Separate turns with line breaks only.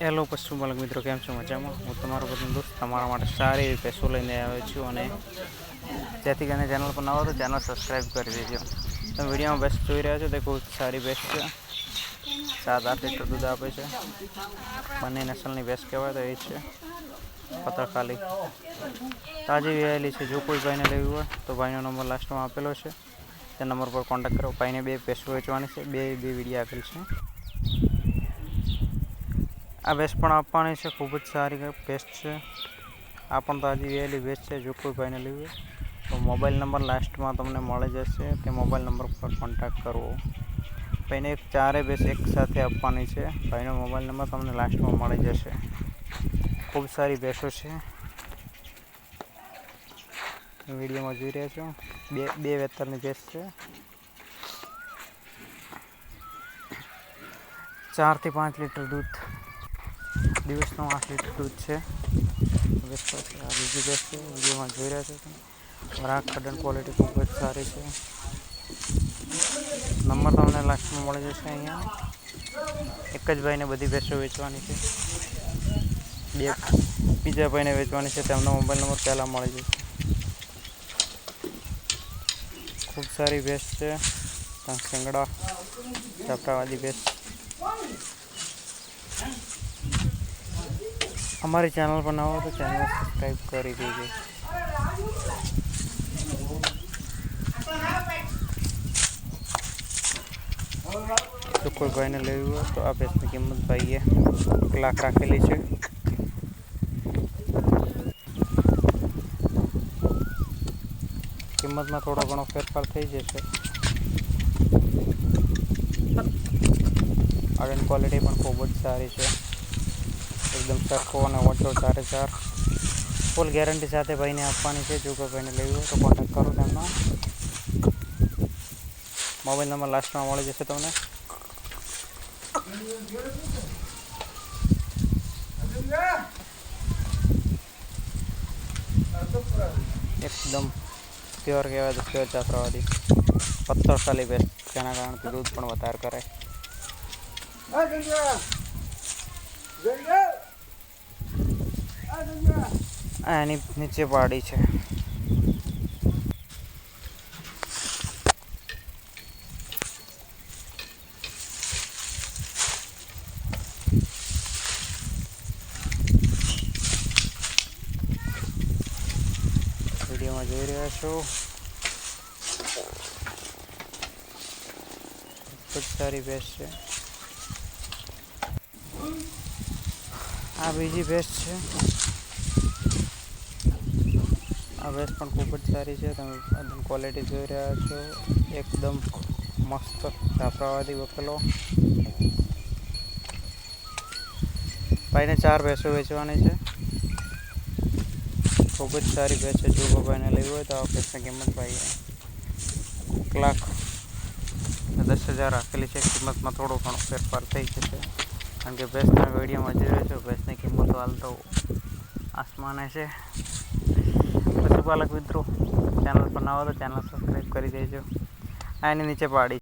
Hello પશુપાલક મિત્રો, કેમ છો? મજામાં? હું તમારો બધો દોસ્ત, તમારા માટે સારી એવી પેસો લઈને આવ્યો છું અને જેથી કરીને ચેનલ પર નવો તો ચેનલ સબસ્ક્રાઈબ કરી દેજો. તમે વિડીયોમાં બેસ્ટ જોઈ રહ્યા છો, તે ખૂબ સારી બેસ્ટ છે. સાત આઠ લીટર દૂધ આપે છે. બંને નસલની બેસ્ટ કહેવાય તો એ છે. પતરખાલી તાજી વિયાયેલી છે. જો કોઈ ભાઈને લેવી હોય, તો ભાઈનો નંબર લાસ્ટમાં આપેલો છે. તે નંબર પર કોન્ટેક્ટ કરો. ભાઈને બે પેસો વેચવાની છે. બે બે વીડિયો આપેલ છે. આ ભેંસ પણ આપવાની છે, ખૂબ જ સારી બેસ્ટ છે. આ પણ તાજી વહેલી ભેંસ છે જો કોઈ ભાઈને લેવી તો મોબાઈલ નંબર લાસ્ટમાં તમને મળી જશે, તે મોબાઈલ નંબર પર કોન્ટેક્ટ કરવો. ભાઈને એક ચારે બેસ એક સાથે આપવાની છે, ભાઈનો મોબાઈલ નંબર તમને લાસ્ટમાં મળી જશે. ખૂબ સારી બેસો છે. વિડીયોમાં જોઈ રહ્યા છો. બે બે વેતરની બેસ છે. ચારથી પાંચ લીટર દૂધ. દિવસનું આઠ લીટર દૂધ છે. ભેંસ પાસે આ બીજી ભેંસ છે વિડીયોમાં જોઈ રહ્યા છો તમે. વરાક કડન ક્વોલિટી ખૂબ જ સારી છે. નંબર તમને લાસ્ટમાં મળી જશે અહીંયા. એક જ ભાઈને બધી ભેંસો વેચવાની છે. બે બીજા ભાઈને વેચવાની છે, તેમનો મોબાઈલ નંબર પહેલાં મળી જશે. ખૂબ સારી ભેંસ છે. ત્યાં શિંગડા, ચાપટાવાળી ભેંસ. અમારી ચેનલ પર નવો તો ચેનલ સબસ્ક્રાઈબ કરી દેજો જો કોઈ ભાઈને લેવી હોય તો આ ભેંસની કિંમત ભાઈએ એક લાખ રાખેલી છે કિંમતમાં થોડો ઘણો ફેરફાર થઈ જશે આયરન ક્વોલિટી પણ ખૂબ જ સારી છે એકદમ સરખો અને ઓછો ચારે ચાર. ફૂલ ગેરંટી સાથે ભાઈને આપવાની છે. જો કોઈ ભાઈને લેવી હોય તો કોન્ટેક્ટ કરો તેમનો. મોબાઈલ નંબર લાસ્ટમાં મળી જશે તમને. એકદમ પ્યોર કહેવાય તો પ્યોર જાત્રાવાદી પથ્થર સાલી બેસ્ટ જેના કારણે દૂધ પણ વધારે કરે એની નીચે પાડી છે. વિડીયોમાં જોઈ રહ્યા છો. સારી ભેંસ છે. આ બીજી ભેંસ છે. આ વેસ્ટ પણ ખૂબ જ સારી છે. તમે એકદમ ક્વોલિટી જોઈ રહ્યા છો. એકદમ મસ્ત છાપરાવાદી વકલો. ભાઈને ચાર ભેંસો વેચવાની છે. ખૂબ જ સારી ભેંસ છે. જો ભાઈને લેવી હોય તો આ ભેંસની કિંમત ભાઈ એક લાખ દસ હજાર રાખેલી છે. કિંમતમાં થોડો ઘણો ફેરફાર થઈ જશે કારણ કે ભેંસના વેડિયામાં જોઈ રહ્યો છો, ભેંસની કિંમત હાલ તો આસમાને છે. પશુપાલક મિત્રો. ચેનલ પર ના હોય તો ચેનલ સબસ્ક્રાઈબ કરી દેજો. આની નીચે પાડી